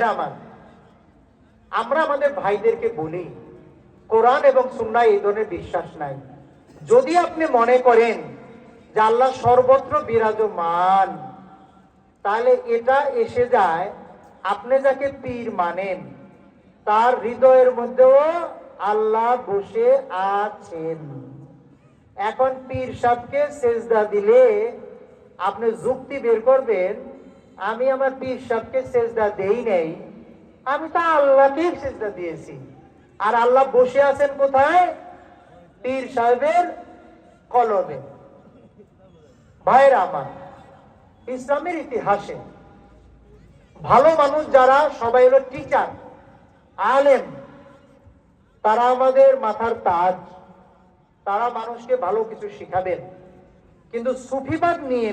আমার আমাদের ভাইদেরকে বলি, কোরআন এবং সুন্নায় এই ধরনের বিশ্বাস নাই। যদি আপনি মনে করেন যে আল্লাহ সর্বত্র বিরাজমান, তাহলে এটা এসে যায়, আপনি যাকে পীর মানেন, তার হৃদয়ের মধ্যেও আল্লাহ বসে আছেন। এখন পীর সাহেবকে সেজদা দিলে আপনি যুক্তি বের করবেন আমি আমার পীর সাহেবকে সেজদা দেই নাই, আমি তো আল্লাহকেই সেজদা দিয়েছি। আর আল্লাহ বসে আছেন কোথায়? পীর সাহেবের কলবে ভাইরা আমার, ইসলামের ইতিহাসে ভালো মানুষ যারা, সবাই হলো টিচার আলেম, তারা আমাদের মাথার তাজ। তারা মানুষকে ভালো কিছু শিখাবেন। কিন্তু সুফিবাদ নিয়ে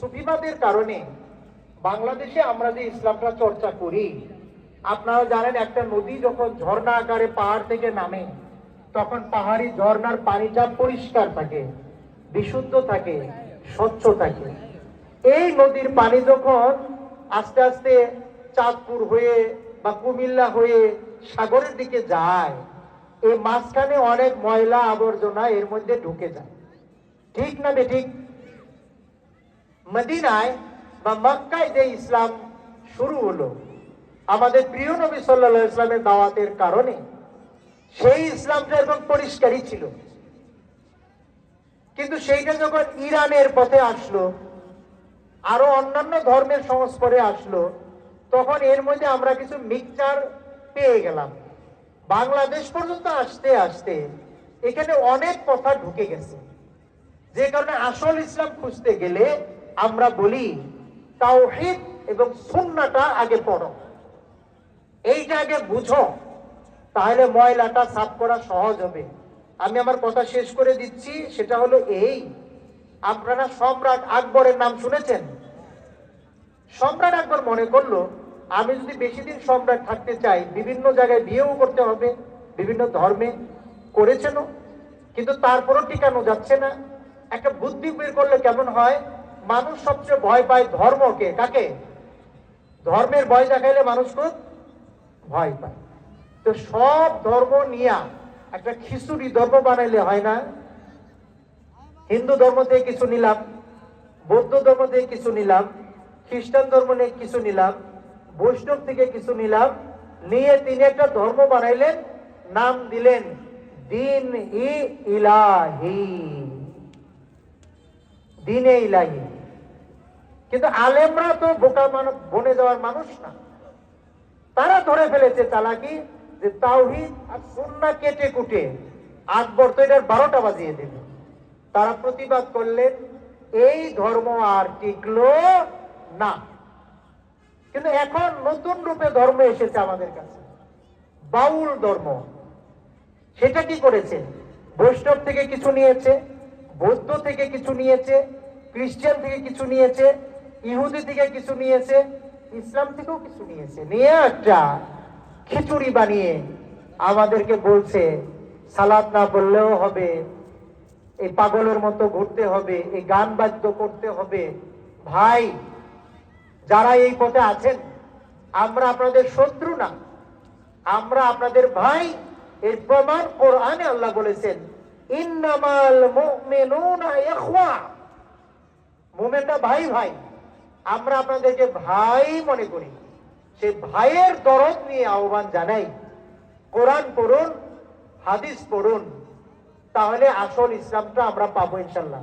সুফিবাদের কারণে বাংলাদেশে আমরা যে ইসলামটা চর্চা করি, আপনারা জানেন একটা নদী যখন ঝর্ণা আকারে পাহাড় থেকে নামে, তখন পাহাড়ি ঝর্ণার পানিটা পরিষ্কার থাকে, বিশুদ্ধ থাকে, স্বচ্ছ থাকে। এই নদীর পানি যখন আস্তে আস্তে চাঁদপুর হয়ে বা কুমিল্লা হয়ে সাগরের দিকে যায় এই মাঝখানে অনেক ময়লা আবর্জনা এর মধ্যে ঢুকে যায়। ঠিক না বেঠিক মদিনায় বা মক্কায় যে ইসলাম শুরু হলো, আমাদের প্রিয় নবী আলাইহি ইসলামের দাওয়াতের কারণে সেই ইসলামটা একদম পরিষ্কারই ছিল। কিন্তু সেইটা যখন ইরানের পথে আসলো, আরও অন্যান্য ধর্মের সংস্পর্শে আসলো, তখন এর মধ্যে আমরা কিছু মিক্সচার পেয়ে গেলাম। বাংলাদেশ পর্যন্ত আসতে আসতে এখানে অনেক কথা ঢুকে গেছে। যে কারণে আসল ইসলাম খুঁজতে গেলে আমরা বলি তাওহিদ এবং সুন্নাটা আগে পড়ো। এইটা আগে বুঝো, তাহলে ময়লাটা সাফ করা সহজ হবে। আমি আমার কথা শেষ করে দিচ্ছি, সেটা হলো এই। আপনারা সম্রাট আকবরের নাম শুনেছেন? সম্রাট আকবর মনে করল, আমি যদি বেশি দিন সম্রাট থাকতে চাই, বিভিন্ন জায়গায় বিয়েও করতে হবে, বিভিন্ন ধর্মে করেছেন কিন্তু তারপরও টিকানো যাচ্ছে না। একটা বুদ্ধি বের করলে কেমন হয়? মানুষ সবচেয়ে ভয় পায় ধর্মকে, কাকে? ধর্মের ভয় দেখাইলে মানুষ খুব ভয় পায়। তো সব ধর্ম নিয়ে একটা খিচুড়ি ধর্ম বানাইলে হয় না। হিন্দু ধর্ম থেকে কিছু নিলাম, বৌদ্ধ ধর্ম থেকে কিছু নিলাম, খ্রিস্টান ধর্ম নিয়ে কিছু নিলাম, বৈষ্ণব থেকে কিছু নিলাম, নিয়ে তিনি একটা ধর্ম বানাইলেন, নাম দিলেন দিন ই ইলাহি। দিনে ইলাহি কিন্তু আলেমরা তো বোকা মানুষ বনে যাওয়ার মানুষ না। তারা ধরে ফেলেছে চালাকি যে তাওহিদ আর সুন্না কেটে কুটে আকবর তো এটার বারোটা বাজিয়ে দেবে তারা প্রতিবাদ করলেন, এই ধর্ম আর টিকলো না। কিন্তু এখন নতুন রূপে ধর্ম এসেছে আমাদের কাছে। বাউল ধর্ম। সেটা কি করেছে? বৈষ্ণব থেকে কিছু নিয়েছে। বৌদ্ধ থেকে কিছু নিয়েছে, খ্রিস্টান থেকে কিছু নিয়েছে, ইহুদি থেকে কিছু নিয়েছে, ইসলাম থেকেও কিছু নিয়েছে। নিয়ে একটা খিচুড়ি বানিয়ে আমাদেরকে বলছে, সালাদ না বললেও হবে, এই পাগলের মতো ঘুরতে হবে, এই গান বাদ্য করতে হবে। ভাই, যারা এই পথে আছেন, আমরা আপনাদের শত্রু না। আমরা আপনাদের ভাই। এর প্রমাণ কোরআনে আল্লাহ বলেছেন। ইন্নামাল মুমিনুনা ইখওয়া। মুমিনরা ভাই ভাই, আমরা আপনাদেরকে ভাই মনে করি। সে ভাইয়ের দরদ নিয়ে আহ্বান জানাই। কোরআন পড়ুন, হাদিস পড়ুন, তাহলে আসল ইসলামটা আমরা পাবো ইনশাল্লাহ